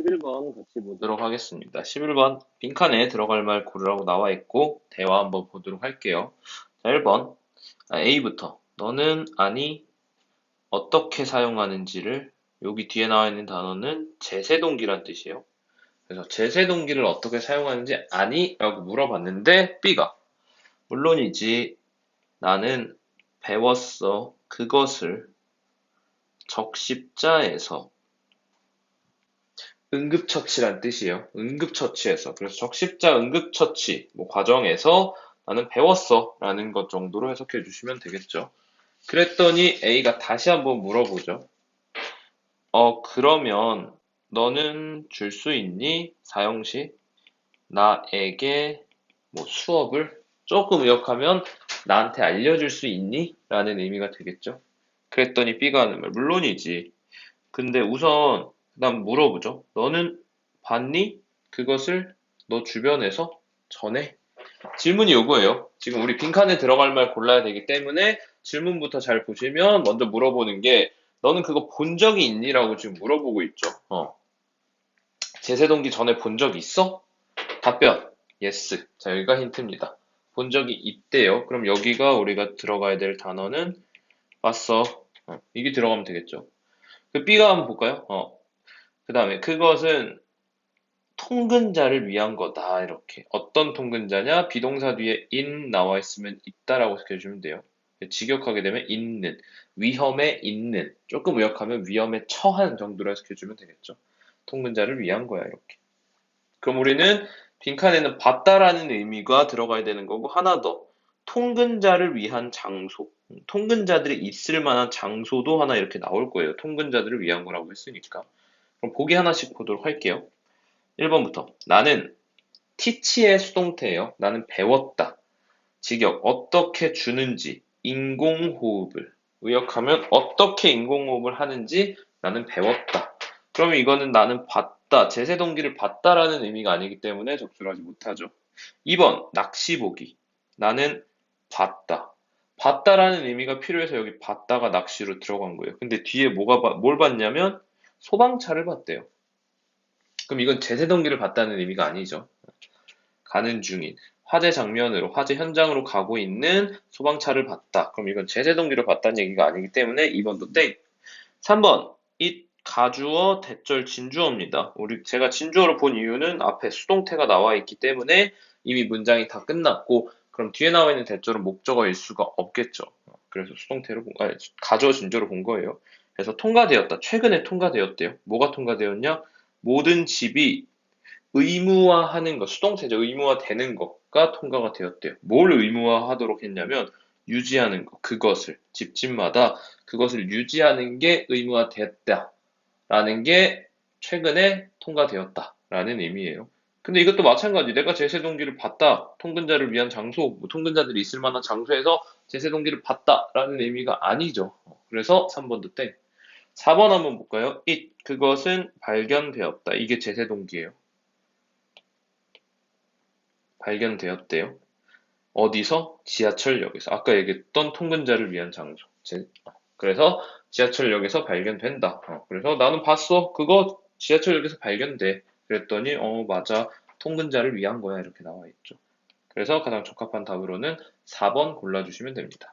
11번 같이 보도록 하겠습니다. 11번 빈칸에 들어갈 말 고르라고 나와 있고 대화 한번 보도록 할게요. 자, 1번 A부터 너는 아니 어떻게 사용하는지를 여기 뒤에 나와 있는 단어는 제세동기란 뜻이에요. 그래서 제세동기를 어떻게 사용하는지 아니? 라고 물어봤는데 B가 물론이지 나는 배웠어 그것을 적십자에서 응급처치란 뜻이에요. 응급처치에서. 그래서 적십자 응급처치 뭐 과정에서 나는 배웠어 라는 것 정도로 해석해 주시면 되겠죠. 그랬더니 A가 다시 한번 물어보죠. 어, 그러면 너는 줄 수 있니? 사용시 나에게 뭐 수업을 조금 의역하면 나한테 알려줄 수 있니? 라는 의미가 되겠죠. 그랬더니 B가 하는 말 물론이지. 근데 우선 그 다음 물어보죠. 너는 봤니? 그것을 너 주변에서 전해. 질문이 요거예요. 지금 우리 빈칸에 들어갈 말 골라야 되기 때문에 질문부터 잘 보시면 먼저 물어보는 게 너는 그거 본 적이 있니?라고 지금 물어보고 있죠. 어. 제세동기 전에 본 적 있어? 답변 yes. 자 여기가 힌트입니다. 본 적이 있대요. 그럼 여기가 우리가 들어가야 될 단어는 봤어. 어, 이게 들어가면 되겠죠. 그 B가 한번 볼까요? 어. 그 다음에 그것은 통근자를 위한 거다 이렇게. 어떤 통근자냐? 비동사 뒤에 in 나와 있으면 있다라고 해주면 돼요. 직역하게 되면 있는 위험에 있는 조금 의역하면 위험에 처한 정도로 해석해주면 되겠죠. 통근자를 위한 거야 이렇게. 그럼 우리는 빈칸에는 봤다라는 의미가 들어가야 되는 거고 하나 더. 통근자를 위한 장소. 통근자들이 있을 만한 장소도 하나 이렇게 나올 거예요. 통근자들을 위한 거라고 했으니까 그럼 보기 하나씩 보도록 할게요. 1번부터 나는 티치의 수동태예요. 나는 배웠다. 직역 어떻게 주는지 인공호흡을 의역하면 어떻게 인공호흡을 하는지 나는 배웠다. 그러면 이거는 나는 봤다. 제세 동기를 봤다라는 의미가 아니기 때문에 적절하지 못하죠. 2번 낚시 보기 나는 봤다. 봤다라는 의미가 필요해서 여기 봤다가 낚시로 들어간 거예요. 근데 뒤에 뭐가 뭘 봤냐면 소방차를 봤대요. 그럼 이건 제세동기를 봤다는 의미가 아니죠. 가는 중인 화재 장면으로 화재 현장으로 가고 있는 소방차를 봤다. 그럼 이건 제세동기를 봤다는 얘기가 아니기 때문에 2번도 땡. 3번 이 가주어 대절 진주어입니다. 우리 제가 진주어를 본 이유는 앞에 수동태가 나와 있기 때문에 이미 문장이 다 끝났고 그럼 뒤에 나와 있는 대절은 목적어일 수가 없겠죠. 그래서 수동태로 본, 아니, 가주어 진주어로 본 거예요. 그래서 통과되었다. 최근에 통과되었대요. 뭐가 통과되었냐? 모든 집이 의무화하는 것, 수동태죠. 의무화되는 것가 통과가 되었대요. 뭘 의무화하도록 했냐면 유지하는 것, 그것을 집집마다 그것을 유지하는 게 의무화됐다라는 게 최근에 통과되었다라는 의미예요. 근데 이것도 마찬가지. 내가 제세 동기를 봤다. 통근자를 위한 장소, 뭐 통근자들이 있을 만한 장소에서 제세 동기를 봤다라는 의미가 아니죠. 그래서 3번도 땡. 4번 한번 볼까요? it 그것은 발견되었다. 이게 제세 동기예요. 발견되었대요. 어디서? 지하철역에서. 아까 얘기했던 통근자를 위한 장소. 제, 그래서 지하철역에서 발견된다. 어, 그래서 나는 봤어. 그거 지하철역에서 발견돼. 그랬더니 어 맞아. 통근자를 위한 거야. 이렇게 나와 있죠. 그래서 가장 적합한 답으로는 4번 골라주시면 됩니다.